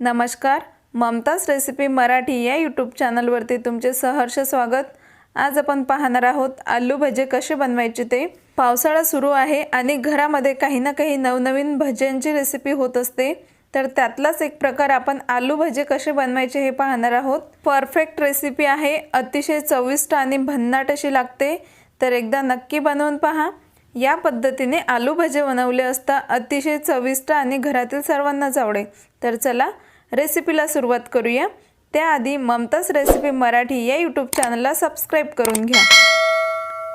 नमस्कार ममताज रेसिपी मराठी या यूट्यूब चॅनलवरती तुमचे सहर्ष स्वागत. आज आपण पाहणार आहोत आलू भजे कसे बनवायचे ते. पावसाळा सुरू आहे आणि घरामध्ये काही ना काही नवनवीन भज्यांची रेसिपी होत असते. तर त्यातलाच एक प्रकार आपण आलू भजे कसे बनवायचे हे पाहणार आहोत. परफेक्ट रेसिपी आहे अतिशय चविष्ट आणि भन्नाट अशी लागते. तर एकदा नक्की बनवून पहा. या पद्धतीने आलू भजे बनवले असता अतिशय चविष्ट आणि घरातील सर्वांनाच आवडेल तर चला रेसिपीला सुरुवात करूया. त्याआधी ममताज रेसिपी मराठी या यूट्यूब चॅनलला सबस्क्राईब करून घ्या.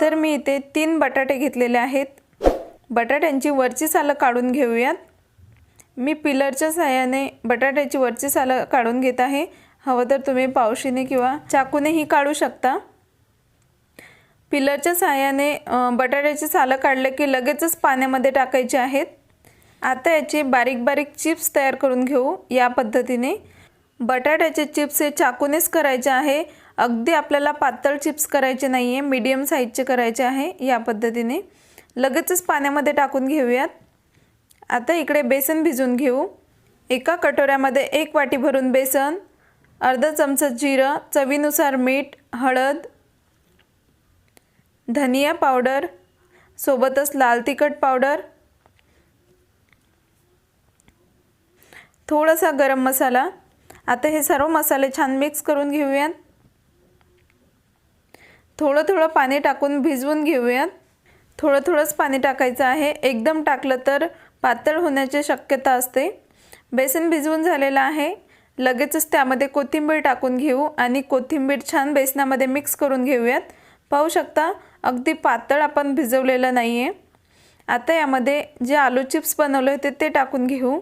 तर मी इथे तीन बटाटे घेतलेले आहेत. बटाट्यांची वरची सालं काढून घेऊयात. मी पिलरच्या सहाय्याने बटाट्याची वरची सालं काढून घेत आहे. हवं तर तुम्ही पावशीने किंवा चाकूनेही काढू शकता. पिलरच्या सहाय्याने बटाट्याचे बटाट्याची सालं काढलं की लगेचच पाण्यामध्ये टाकायचे आहेत. आता याचे बारीक बारीक चिप्स तयार करून घेऊ या पद्धतीने. बटाट्याचे चिप्स हे चाकूनेच करायचे आहे. अगदी आपल्याला पातळ चिप्स करायचे नाही आहे मीडियम साईजचे करायचे आहे या पद्धतीने. लगेचच पाण्यामध्ये टाकून घेऊयात. आता इकडे बेसन भिजून घेऊ. एका कटोऱ्यामध्ये एक वाटी भरून बेसन अर्धा चमचा जिरं चवीनुसार मीठ हळद धनिया पावडर सोबतच लाल तिखट पावडर थोडासा गरम मसाला. आता हे सर्व मसाले छान मिक्स करून घेऊयात. थोडं थोडं पाणी टाकून भिजवून घेऊयात. थोडं थोडंच पाणी टाकायचं आहे. एकदम टाकलं तर पातळ होण्याची शक्यता असते. बेसन भिजवून झालेलं आहे. लगेचच त्यामध्ये कोथिंबीर टाकून घेऊ आणि कोथिंबीर छान बेसनामध्ये मिक्स करून घेऊयात. पाहू शकता अगदी पातळ आपण भिजवलेलं नाही आहे आता यामध्ये जे आलू चिप्स बनवले होते ते टाकून घेऊ.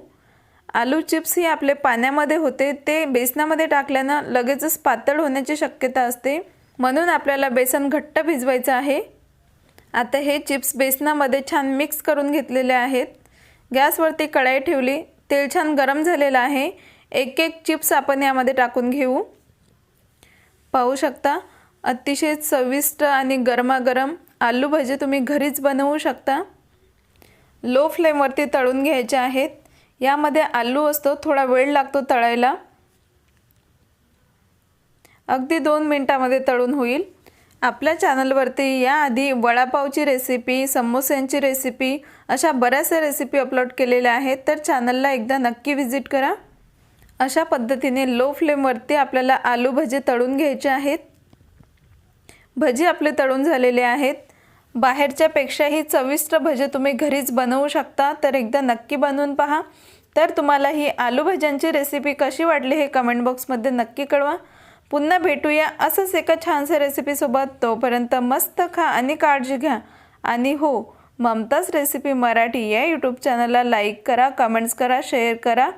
आलू चिप्स ही आपले पाण्यामध्ये होते. ते बेसनामध्ये टाकल्यानं लगेचच पातळ होण्याची शक्यता असते. म्हणून आपल्याला बेसन घट्ट भिजवायचं आहे. आता हे चिप्स बेसनामध्ये छान मिक्स करून घेतलेले आहेत. गॅसवरती कढाई ठेवली. तेल छान गरम झालेलं आहे. एक एक चिप्स आपण यामध्ये टाकून घेऊ. पाहू शकता? अतिशय चविष्ट आणि गरमागरम आलू भजे तुम्ही घरीच बनवू शकता. लो फ्लेमवरती तळून घ्यायचे आहेत. यामध्ये आलू असतो थोडा वेळ लागतो तळायला. अगदी दोन मिनटामध्ये तळून होईल. आपल्या चॅनलवरती याआधी वडापावची रेसिपी समोस्यांची रेसिपी अशा बऱ्याचशा रेसिपी अपलोड केलेल्या आहेत तर चॅनलला एकदा नक्की व्हिजिट करा. अशा पद्धतीने लो फ्लेमवरती आपल्याला आलू भजे तळून घ्यायचे आहेत. भजी आपले तळून झालेले आहेत. बाहेरच्यापेक्षाही चविष्ट भजे तुम्ही घरीच बनवू शकता. तर एकदा नक्की बनवून पहा. तर तुम्हाला ही आलू भज्यांची रेसिपी कशी वाटली हे कमेंट बॉक्समध्ये नक्की कळवा. पुन्हा भेटूया असंच एका छानशा रेसिपीसोबत तोपर्यंत मस्त खा आणि काळजी घ्या. आणि हो ममताज रेसिपी मराठी या यूट्यूब चॅनलला लाईक करा कमेंट्स करा शेअर करा.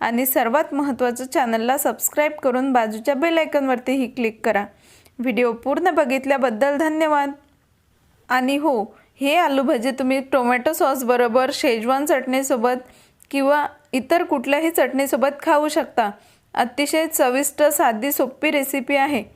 आणि सर्वात महत्त्वाचं चॅनलला सबस्क्राईब करून बाजूच्या बेल आयकॉनवरतीही क्लिक करा. व्हिडिओ पूर्ण बघितल्याबद्दल धन्यवाद. आणि हो हे आलू भजे तुम्ही टोमॅटो सॉसबरोबर शेजवान चटणीसोबत किंवा इतर कुठल्याही चटणीसोबत खाऊ शकता. अतिशय चविष्ट साधी सोपी रेसिपी आहे.